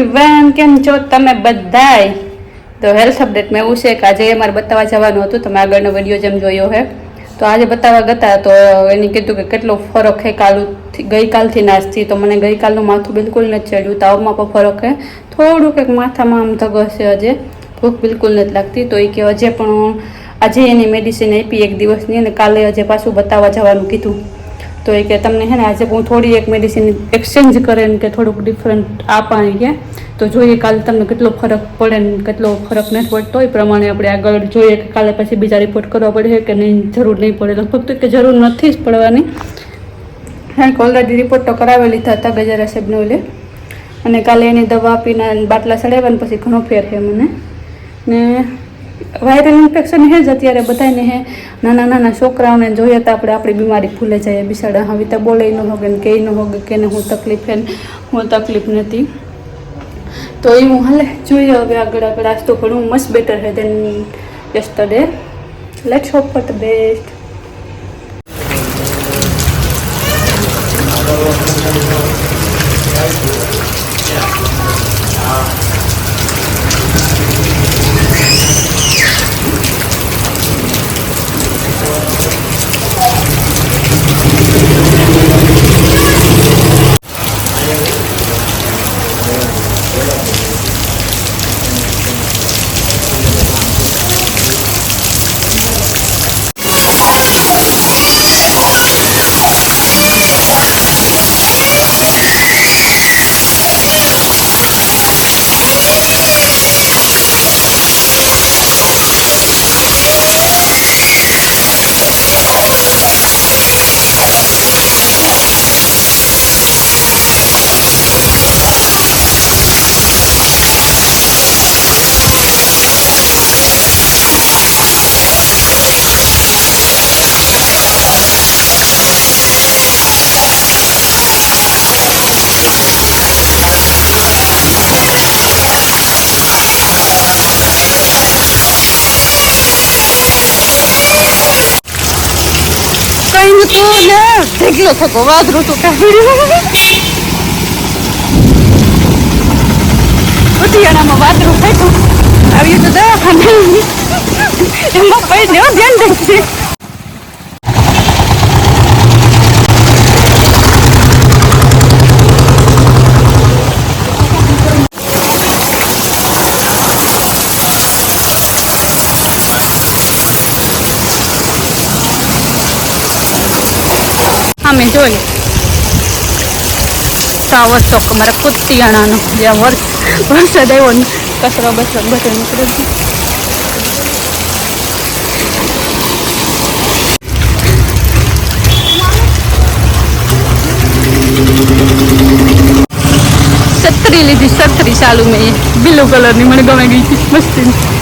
Everyone કેમ છો તમે બધાય? તો હેલ્થ અપડેટમાં એવું છે કે આજે અમારે બતાવવા જવાનું હતું. તમે આગળનો વીડિયો જેમ જોયો હે. તો આજે બતાવવા ગયા તો એને કીધું કે કેટલો ફરક છે કાલુ ગઈકાલથી નાસ્તી. તો મને ગઈકાલનું માથું બિલકુલ નથી ચડ્યું. તાવમાં પણ ફરક છે થોડુંક એક માથામાં આમ ધગો છે હજે ભૂખ બિલકુલ નથી લાગતી. તો એ કે હજે પણ આજે એની મેડિસિન આપી એક દિવસની અને કાલે હજે પાછું બતાવવા જવાનું કીધું. તો એ કે તમને હે ને આજે હું થોડી એક મેડિસિન એક્સચેન્જ કરે ને કે થોડુંક ડિફરન્ટ આપવાની કે, તો જોઈએ કાલે તમને કેટલો ફરક પડે ને કેટલો ફરક નથી પડતો. એ પ્રમાણે આપણે આગળ જોઈએ કે કાલે પછી બીજા રિપોર્ટ કરવા પડે કે નહીં, જરૂર નહીં પડે. તો કે જરૂર નથી જ પડવાની. હા ઓલરેડી રિપોર્ટ તો કરાવી લીધા હતા ગજારા સાહેબને ઓલે. અને કાલે એની દવા આપીને બાટલા ચડાવ્યા ને પછી ઘણો ફેર છે મને. ને વાયરલ ઇન્ફેક્શન હે જ અત્યારે બધાને હે. નાના નાના છોકરાઓને જોઈએ તો આપણે આપણી બીમારી ભૂલે જઈએ બિસાડા હવે તો બોલે ન હોગે ને કે ન હોગે કે ને હું તકલીફ હે હું તકલીફ નથી. તો એ હું હાલે. જોઈએ હવે આગળ આગળ. આજ તો ઘણું મસ્ત બેટર હે than yesterday let's hope for the best ઢેકલો થકો વાદરું તું કાઢી ઉતિયાણામાં વાદરું થયું આવ્યું તો દવાખાને એમાં હો, ધ્યાન રાખજે અમે જોઈ ટાવર ચોક અમારે કુતિયાણાનો જ્યાં વર્ષ વરસાદ આવ્યો ને, કચરો બચરો બધો નીકળે છે. છત્રી લીધી, છત્રી ચાલુ મેં. બ્લુ કલરની મને ગમે ગઈ હતી મસ્તી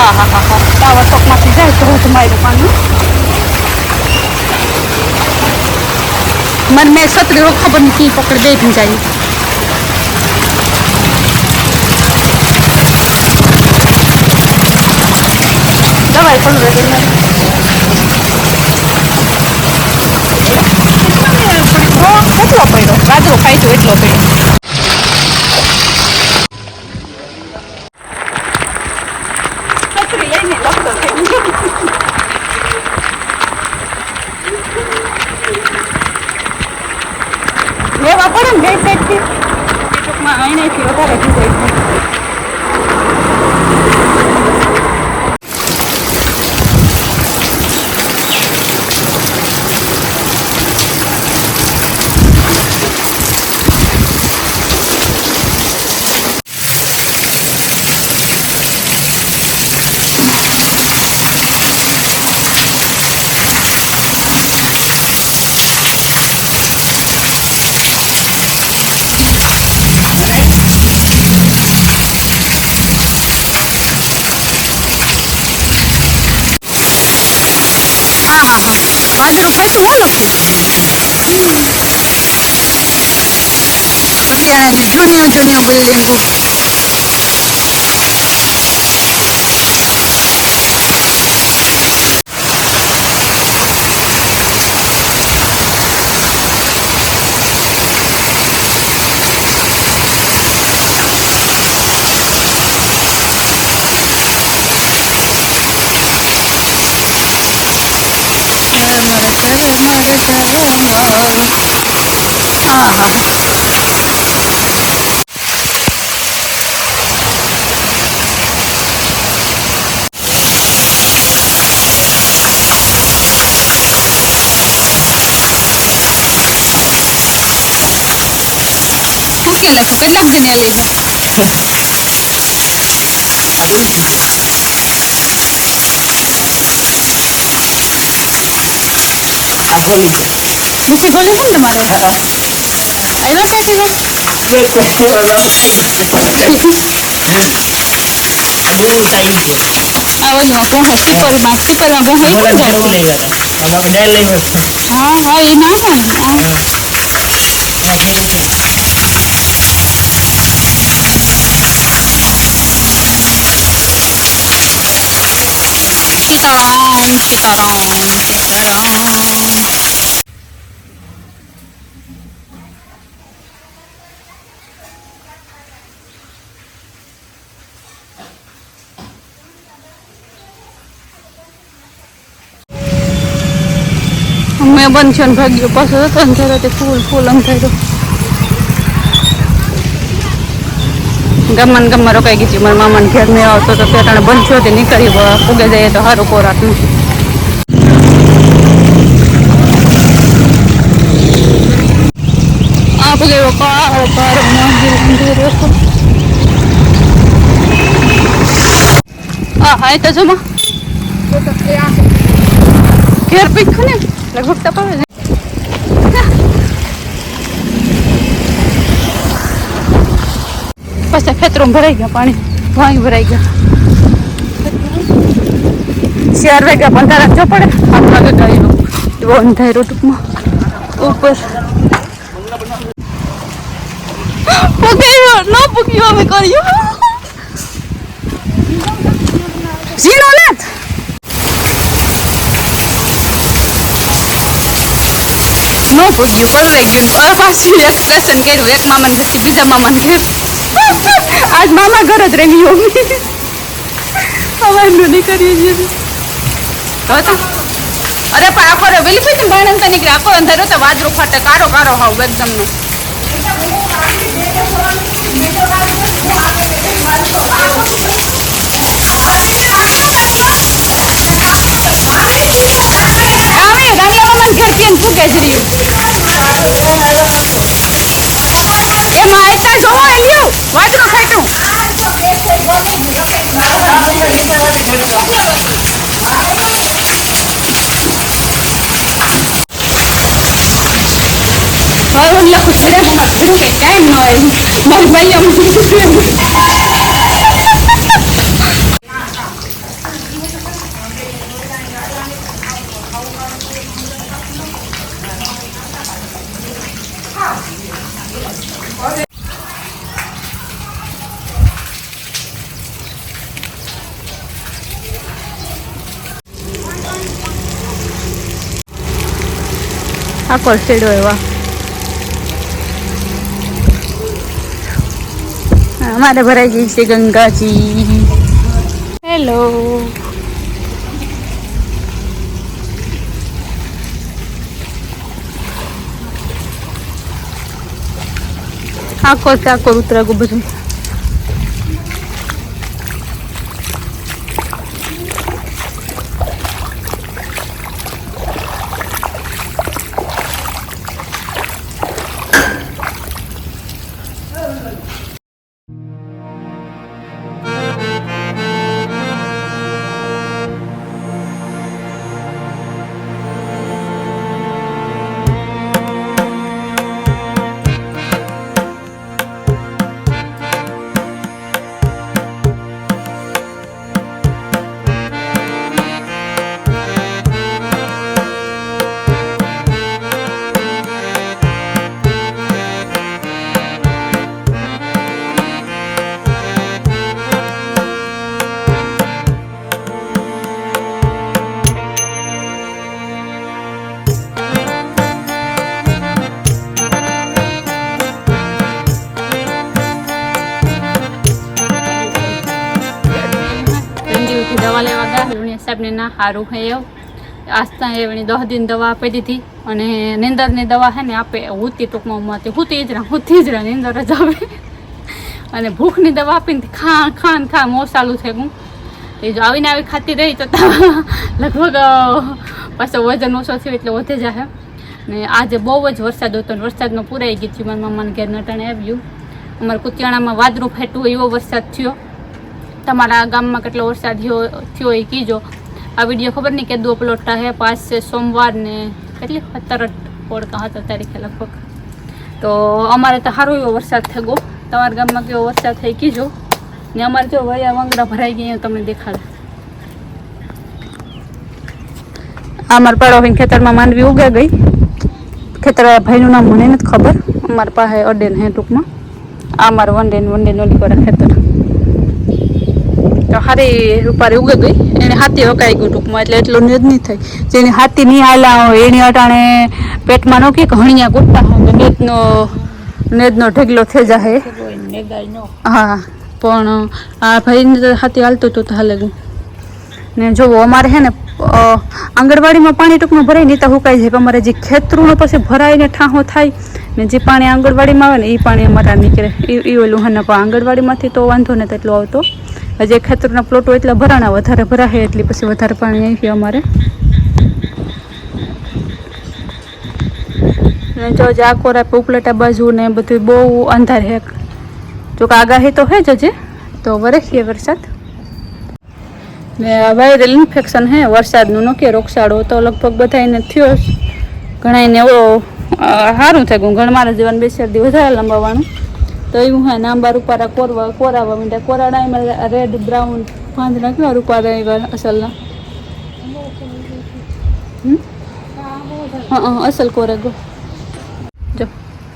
હા હા હા હા ટાવર ચોકમાંથી જાય તો તમારી પાણી મને મેં છત્રી રો ખબર નથી પકડ દે ભી જાય દવાઈ પણ ready Ay, pero falta uno. Ay, ay, ay, ay, ay, ay, ay, ay, મૂકી લખો કેટલાક દિને લીધો નીચે ગોલી છે ને તમારે આવ્યો ત્યાંથી ગો આ ઓલું ભોંહે ટીપરમાં ટીપરમાં ભોંહે ઈ કોણ જાણો? હા હા એ ના હોય હા. સીતારામ સીતારામ સીતારામ મેં બંધ છે ભાગ્યો. પાછો હતો ને ત્યારે તે ફૂલ ફૂલ અંધાર્યો ગમન ગામમાં રોકાઈ ગઈ હતી. મારા મામાને ઘેર નહીં આવતો તો ત્યાં બંધ થયો તે નીકળી ઉગે જઈએ તો સારું ખોરાકનું આ પૂગે પાર કાળો કાળો મંદિર આ હાય તો જમા. ઘેર પીખું ને? લગભગ તપાવે ને. પછી ખેતરોમાં ભરાઈ ગયા પાણી. ભાઈ ભરાઈ ગયા. ચાર વાગ્યા પણ રાખજો પડે. આઠ વાગે ગાયનું એવો અંધારો ટૂંકમાં ઉપર પૂગ્યો ન પૂગ્યો અમે કર્યું. ઝીણો નાથ ન પૂગ્યું પરવે ગયું પાછું એક્સપ્રેશન કર્યું. એક મામાને પછી બીજા મામાને ઘેર. આજ મામા ઘર જ રહી ગયો હવે નહીં કરીએ છીએ. હવે તો અરે, પણ આખો વેલી પછી અંતર નીકળે આખો અંધારો તો વાજરો ફાટે. કારો કારો હાવ એકદમ નો ફૂગે જ રહ્યું એમાં આયતા જોવો એલ્યું વાજરો ફાટ્યું હવે હું લખું ઘરું કઈ ટાઈમ ન હોય. મારી ભાઈ આમ આખો કોલસેડો એવા અમારે ભરાઈ ગઈ છે ગંગાજી હેલો આખો છે આખો ઉતરાગું બધું ને ના સારું હે એવું. આસ્તા એવણી દસ દિન દવા આપી દીધી અને નિંદરની દવા હે ને આપે. હુતી ટૂંકમાં માથી હુતી. જ રહા, હુતી જ રહા, નીંદર જ આવે. અને ભૂખની દવા આપીને ખા ખાન ખા મોસાલું થઈ ગયું. એ જો આવીને આવી ખાતી રહી તો લગભગ પાછો વજન ઓછો થયો એટલે વધે જાય ને આજે બહુ જ વરસાદ હતો ને વરસાદમાં પૂરાઈ હતી મારા મામાને ઘેર નટાણે આવ્યું. અમારા કુતિયાણામાં વાદળું ફેટવું એવો વરસાદ થયો. તમારા ગામમાં કેટલો વરસાદ થયો થયો એ કીજો. આ વીડિયો ખબર નહીં કે દો અપલોડ થાય પાંચ છે સોમવાર ને કેટલી? સત્તર ઓળખા હતા તારીખે લગભગ. તો અમારે તો સારો એવો વરસાદ થઈ ગયો. તમારા ગામમાં કેવો વરસાદ થઈ કીજો. ને અમારે જો વયા વંગરા ભરાઈ ગયા તમને દેખાડે. આ મારા પાડો ખેતરમાં માંડવી ઉગે ગઈ. ખેતર ભાઈનું નામ મને નથી ખબર. અમારા પાસે અડેન હે ટૂંકમાં. આ મારું વન ડે વન ડે નોલી વાળા ખેતર. તો હારી રૂપારી ઉગે ગઈ. એને હાથી હકાઈ ગયું ટૂંકમાં, એટલે એટલું નેદ નહીં થાય. જેની હાથી નહીં હાલા હોય, એની અટાણે પેટમાં નો કે હણિયા કૂટતા હોય, તો નેદનો નેદનો ઢગલો થઈ જાય હા, પણ આ ભાઈને હાથી હાલતું હતું તો હાલે ને જોવો, અમારે હે ને આંગણવાડીમાં પાણી ટૂંકમાં ભરાય નહીં તો હુકાઈ જાય અમારે જે ખેતરું પછી ભરાઈને ઠાહો થાય, ને જે પાણી આંગણવાડીમાં આવે ને એ પાણી અમારા નીકળે. એ ઓલું ને, પણ આંગણવાડીમાંથી તો વાંધો નથી એટલો આવતો. જે ખેતરના પ્લોટો એટલા ભરાણા વધારે ભરાશે એટલી પછી વધારે પાણી આવી અમારે. ને જો જે ઉપલેટા બાજુ ને બધું બહુ અંધાર હે જો કે આગાહી તો હે જ હજી, તો વરસીએ વરસાદ. ને વાયરલ ઇન્ફેક્શન હે વરસાદનું નો કે રોગચાળો તો લગભગ બધાને થયો ઘણાને એવો સારું થઈ ગયું ઘણ મારા જીવન બે ચાર વધારે લંબાવવાનું. તો એવું હે નાંબા રૂપારા કોરવા કોરાવા માંડ્યા કોરાડા એમાં રેડ બ્રાઉન પાંદડા કેવા રૂપારા એવા અસલના? હા અસલ કોરે ગો જો,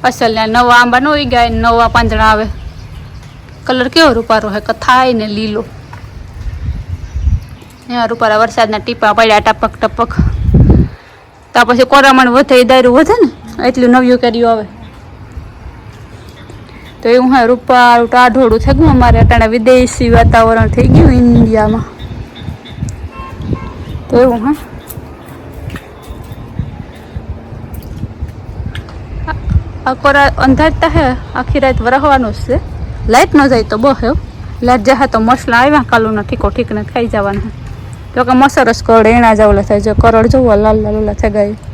અસલના નવા આંબા નો ઈ ગયા, નવા પાંદડા આવે. કલર કેવો રૂપારો હે? કથાય ને લીલો. એમાં રૂપારા વરસાદના ટીપા પડ્યા, ટપક ટપક. ત્યાં પછી કોરામણ વધે એ દાયરું વધે ને? એટલું નવ્યું કર્યું આવે. તો એવું હા રૂપાળું ટાઢોળું થઈ ગયું અમારે અટાણે વિદેશી વાતાવરણ થઈ ગયું ઇન્ડિયામાં? તો એવું હા. આ રાત અંધારતા હે, આખી રાત વરહવાનું જ છે. લાઇટ ન જાય તો બહુ હે લાઇટ જાય તો મસલા આવ્યા કાલુના ઠીકો ઠીક ને ખાઈ જવાના તો કે મસરસ કરડે એના જવું ઓલા થાય, જો કરડ જોવો લાલ લાલ થઈ ગયા